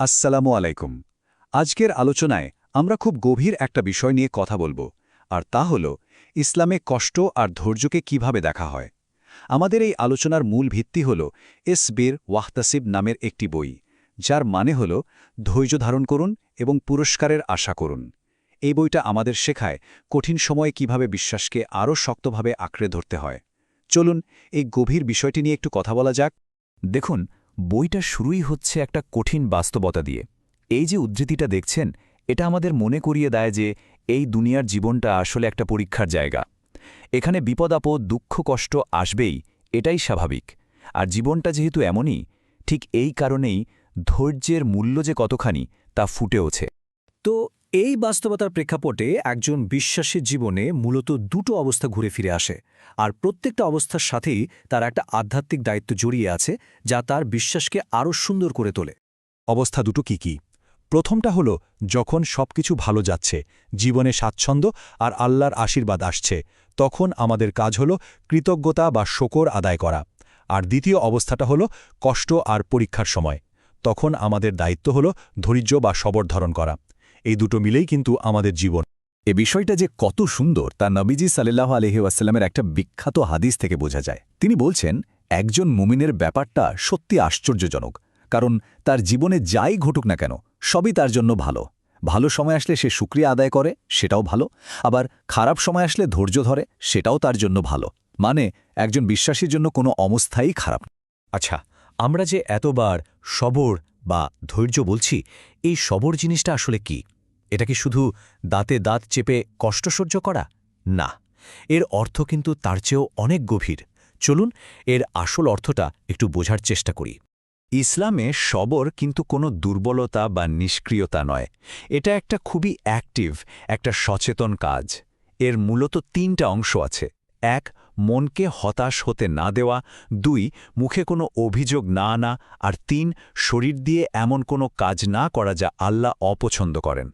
আসসালামু আলাইকুম। আজকের আলোচনায় আমরা খুব গভীর একটা বিষয় নিয়ে কথা বলব, আর তা হল ইসলামে কষ্ট আর ধৈর্যকে কীভাবে দেখা হয়। আমাদের এই আলোচনার মূল ভিত্তি হল এস এসবির ওয়াহতাসিব নামের একটি বই, যার মানে হল ধৈর্য ধারণ করুন এবং পুরস্কারের আশা করুন। এই বইটা আমাদের শেখায় কঠিন সময়ে কীভাবে বিশ্বাসকে আরও শক্তভাবে আঁকড়ে ধরতে হয়। চলুন এই গভীর বিষয়টি নিয়ে একটু কথা বলা যাক। দেখুন বইটা শুরুই হচ্ছে একটা কঠিন বাস্তবতা দিয়ে। এই যে উদ্ধৃতিটা দেখছেন, এটা আমাদের মনে করিয়ে দেয় যে এই দুনিয়ার জীবনটা আসলে একটা পরীক্ষার জায়গা। এখানে বিপদাপদ দুঃখ, কষ্ট আসবেই, এটাই স্বাভাবিক। আর জীবনটা যেহেতু এমনই, ঠিক এই কারণেই ধৈর্যের মূল্য যে কতখানি, তা ফুটে ওঠে। তো এই বাস্তবতার প্রেক্ষাপটে একজন বিশ্বাসীর জীবনে মূলত দুটো অবস্থা ঘুরে ফিরে আসে, আর প্রত্যেকটা অবস্থার সাথেই তার একটা আধ্যাত্মিক দায়িত্ব জড়িয়ে আছে যা তার বিশ্বাসকে আরও সুন্দর করে তোলে। অবস্থা দুটো কি কি? প্রথমটা হল, যখন সবকিছু ভালো যাচ্ছে, জীবনে স্বাচ্ছন্দ্য আর আল্লাহর আশীর্বাদ আসছে, তখন আমাদের কাজ হল কৃতজ্ঞতা বা শকর আদায় করা। আর দ্বিতীয় অবস্থাটা হল, কষ্ট আর পরীক্ষার সময়, তখন আমাদের দায়িত্ব হল ধৈর্য বা সবর ধারণ করা। এই দুটো মিলেই কিন্তু আমাদের জীবন। এ বিষয়টা যে কত সুন্দর, তা নবীজি সাল্লাহ আলহিউসাল্লামের একটা বিখ্যাত হাদিস থেকে বোঝা যায়। তিনি বলছেন, একজন মুমিনের ব্যাপারটা সত্যি আশ্চর্যজনক, কারণ তার জীবনে যাই ঘটুক না কেন, সবই তার জন্য ভালো। ভালো সময় আসলে সে সুক্রিয়া আদায় করে, সেটাও ভালো। আবার খারাপ সময় আসলে ধৈর্য ধরে, সেটাও তার জন্য ভালো। মানে একজন বিশ্বাসীর জন্য কোনো অবস্থাই খারাপ আচ্ছা আমরা যে এতবার সবর বা ধৈর্য বলছি, এই সবর জিনিসটা আসলে কি? এটা কি শুধু দাঁতে দাঁত চেপে কষ্ট সহ্য করা? না। এর অর্থ কিন্তু তার চেয়েও অনেক গভীর। চলুন এর আসল অর্থটা একটু বোঝার চেষ্টা করি। ইসলামে সবর কিন্তু কোনো দুর্বলতা বা নিষ্ক্রিয়তা নয়। এটা একটা খুবই অ্যাক্টিভ, একটা সচেতন কাজ। এর মূলত তিনটা অংশ আছে। এক, মনকে হতাশ হতে না দেওয়া। দুই, মুখে কোনো অভিযোগ না আনা। আর তিন, শরীর দিয়ে এমন কোনো কাজ না করা যা আল্লাহ অপছন্দ করেন।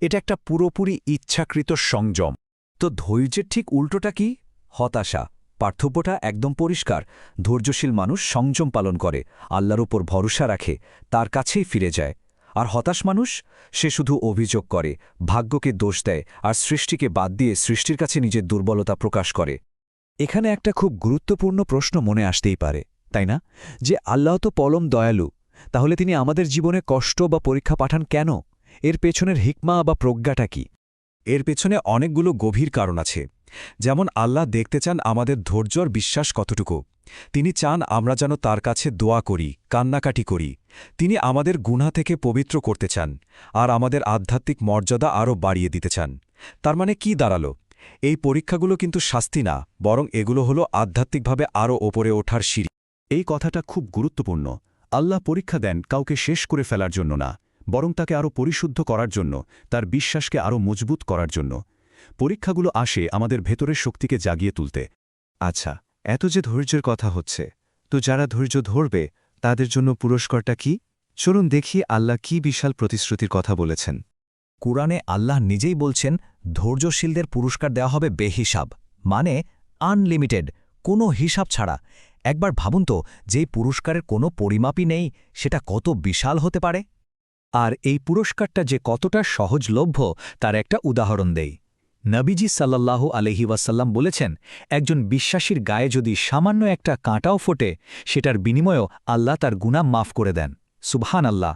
এটা একটা পুরোপুরি ইচ্ছাকৃত সংযম। তো ধৈর্যের ঠিক উল্টোটা কি? হতাশা। পার্থক্যটা একদম পরিষ্কার। ধৈর্যশীল মানুষ সংযম পালন করে, আল্লাহর উপর ভরসা রাখে, তার কাছেই ফিরে যায়। আর হতাশ মানুষ? সে শুধু অভিযোগ করে, ভাগ্যকে দোষ দেয়, আর সৃষ্টিকে বাদ দিয়ে সৃষ্টির কাছে নিজের দুর্বলতা প্রকাশ করে। এখানে একটা খুব গুরুত্বপূর্ণ প্রশ্ন মনে আসতেই পারে, তাই না? যে আল্লাহ তো পলম দয়ালু, তাহলে তিনি আমাদের জীবনে কষ্ট বা পরীক্ষা পাঠান কেন? এর পেছনের হিকমা বা প্রজ্ঞাটা কি? এর পেছনে অনেকগুলো গভীর কারণ আছে। যেমন আল্লাহ দেখতে চান আমাদের ধৈর্য আর বিশ্বাস কতটুকু। তিনি চান আমরা যেন তার কাছে দোয়া করি, কান্নাকাটি করি। তিনি আমাদের গুণা থেকে পবিত্র করতে চান আর আমাদের আধ্যাত্মিক মর্যাদা আরও বাড়িয়ে দিতে চান। তার মানে কি দাঁড়াল? এই পরীক্ষাগুলো কিন্তু শাস্তি না, বরং এগুলো হলো আধ্যাত্মিকভাবে আরও ওপরে ওঠার সিঁড়ি। এই কথাটা খুব গুরুত্বপূর্ণ। আল্লাহ পরীক্ষা দেন কাউকে শেষ করে ফেলার জন্য না। বরং তাকে আরও পরিশুদ্ধ করার জন্য, তার বিশ্বাসকে আরও মজবুত করার জন্য। পরীক্ষাগুলো আসে আমাদের ভেতরের শক্তিকে জাগিয়ে তুলতে। আচ্ছা এত যে ধৈর্যের কথা হচ্ছে, তো যারা ধৈর্য ধরবে, তাদের জন্য পুরস্কারটা কি? চলুন দেখি আল্লাহ কি বিশাল প্রতিশ্রুতির কথা বলেছেন। কুরআনে আল্লাহ নিজেই বলছেন, ধৈর্যশীলদের পুরস্কার দেওয়া হবে বেহিসাব মানে আনলিমিটেড, কোনো হিসাব ছাড়া। একবার ভাবুন তো, যেই পুরস্কারের কোনো পরিমাপই নেই, সেটা কত বিশাল হতে পারে? আর এই পুরস্কারটা যে কতটা সহজলভ্য, তার একটা উদাহরণ দেই। নবীজি সাল্লাল্লাহু আলহি ওয়াসাল্লাম বলেছেন, একজন বিশ্বাসীর গায়ে যদি সামান্য একটা কাঁটাও ফোটে, সেটার বিনিময়েও আল্লাহ তার গুণা মাফ করে দেন। সুবহান আল্লাহ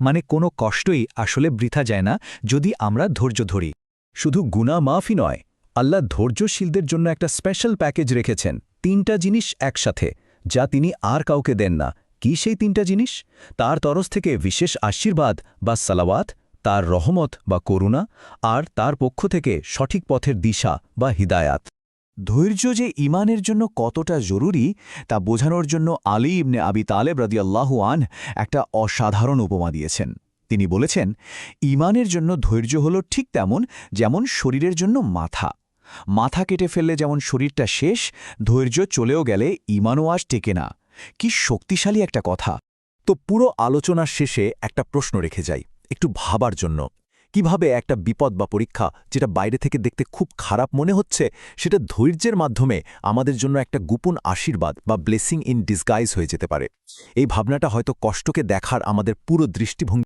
মানে কোনো কষ্টই আসলে বৃথা যায় না যদি আমরা ধৈর্য ধরি। শুধু গুণা মাফই নয়, আল্লাহ ধৈর্যশীলদের জন্য একটা স্পেশাল প্যাকেজ রেখেছেন, তিনটা জিনিস একসাথে, যা তিনি আর কাউকে দেন না। কি সেই তিনটা জিনিস? তার তরফ থেকে বিশেষ আশীর্বাদ বা সালাওয়াত, তার রহমত বা করুণা, আর তার পক্ষ থেকে সঠিক পথের দিশা বা হিদায়াত। ধৈর্য যে ইমানের জন্য কতটা জরুরি, তা বোঝানোর জন্য আলী ইবনে আবি তালেব রদিয়াল্লাহু আন একটা অসাধারণ উপমা দিয়েছেন। তিনি বলেছেন, ইমানের জন্য ধৈর্য হল ঠিক তেমন যেমন শরীরের জন্য মাথা। মাথা কেটে ফেললে যেমন শরীরটা শেষ, ধৈর্য চলেও গেলে ইমানও আজ টেকে না। কি শক্তিশালী একটা কথা। তো পুরো আলোচনার শেষে একটা প্রশ্ন রেখে যাই, একটু ভাবার জন্য। কীভাবে একটা বিপদ বা পরীক্ষা যেটা বাইরে থেকে দেখতে খুব খারাপ মনে হচ্ছে, সেটা ধৈর্যের মাধ্যমে আমাদের জন্য একটা গোপন আশীর্বাদ বা ব্লেসিং ইন ডিসগাইজ হয়ে যেতে পারে। এই ভাবনাটা হয়তো কষ্টকে দেখার আমাদের পুরো দৃষ্টিভঙ্গি